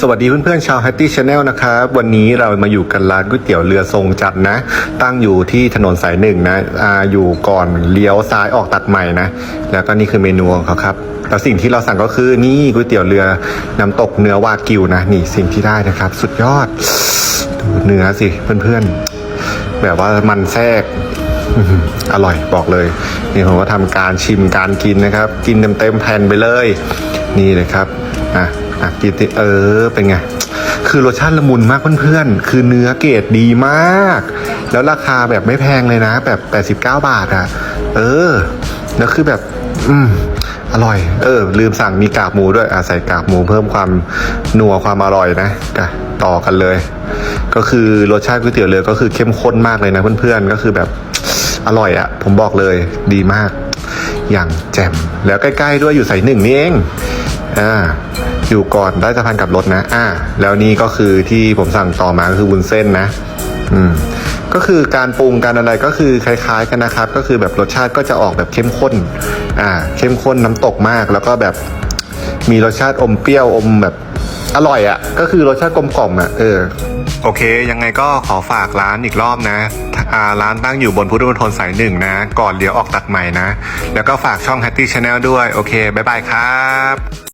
สวัสดีเพื่อนๆชาว Hatty Channel นะครับวันนี้เรามาอยู่กันร้านก๋วยเตี๋ยวเรือทรงจัดนะ ตั้งอยู่ที่ถนนสายหนึ่งนะอาอยู่ก่อนเลี้ยวซ้ายออกตัดใหม่นะ แล้วก็นี่คือเมนูของเขาครับแล้วสิ่งที่เราสั่งก็คือนี่ก๋วยเตี๋ยวเรือน้ำตกเนื้อวากิวนะ นี่สิ่งที่ได้นะครับ สุดยอดดูเนื้อสิเพื่อนๆ แบบว่ามันแทรกอื้อหืออร่อยบอกเลย นี่ผมก็ทำการชิมการกินนะครับ กินเต็มๆแผ่นไปเลย นี่เลยครับอะ อะกินเออเป็นไง คือรสชาติละมุนมากเพื่อนๆ คือเนื้อเกรดดีมาก แล้วราคาแบบไม่แพงเลยนะ แบบ 89 บาทอะ เออ แล้วคือแบบ อืมอร่อย เออ ลืมสั่งมีกากหมูด้วยอะใส่กากหมูเพิ่มความนัวความอร่อยนะกะต่อกันเลย ก็คือรสชาติก๋วยเตี๋ยวเรือก็คือเข้มข้นมากเลยนะเพื่อนๆ ก็คือแบบอร่อยอะ่ะ ผมบอกเลยดีมาก อย่างแจ่ม แล้วใกล้ๆด้วยอยู่สายหนึ่งนี่เอง อ่า อยู่ก่อนได้สะพานกลับรถนะ อ่า แล้วนี่ก็คือที่ผมสั่งต่อมาก็คือวุ้นเส้นนะ อืม ก็คือการปรุงการอะไรก็คือคล้าย ๆ กันนะครับ ก็คือแบบรสชาติก็จะออกแบบเข้มข้น อ่า เข้มข้นน้ำตกมาก แล้วก็แบบมีรสชาติอมเปรี้ยวอมแบบอร่อยอะ่ะ ก็คือรสชาติกลมกล่อมอะ เออโอเค ยังไงก็ขอฝากร้านอีกรอบนะอ่าร้านตั้งอยู่บนพุทธมณฑลสายหนึ่งนะ ก่อนเลี้ยวออกตัดใหม่นะ แล้วก็ฝากช่อง Hatty Channel ด้วย โอเค บ๊ายบายครับ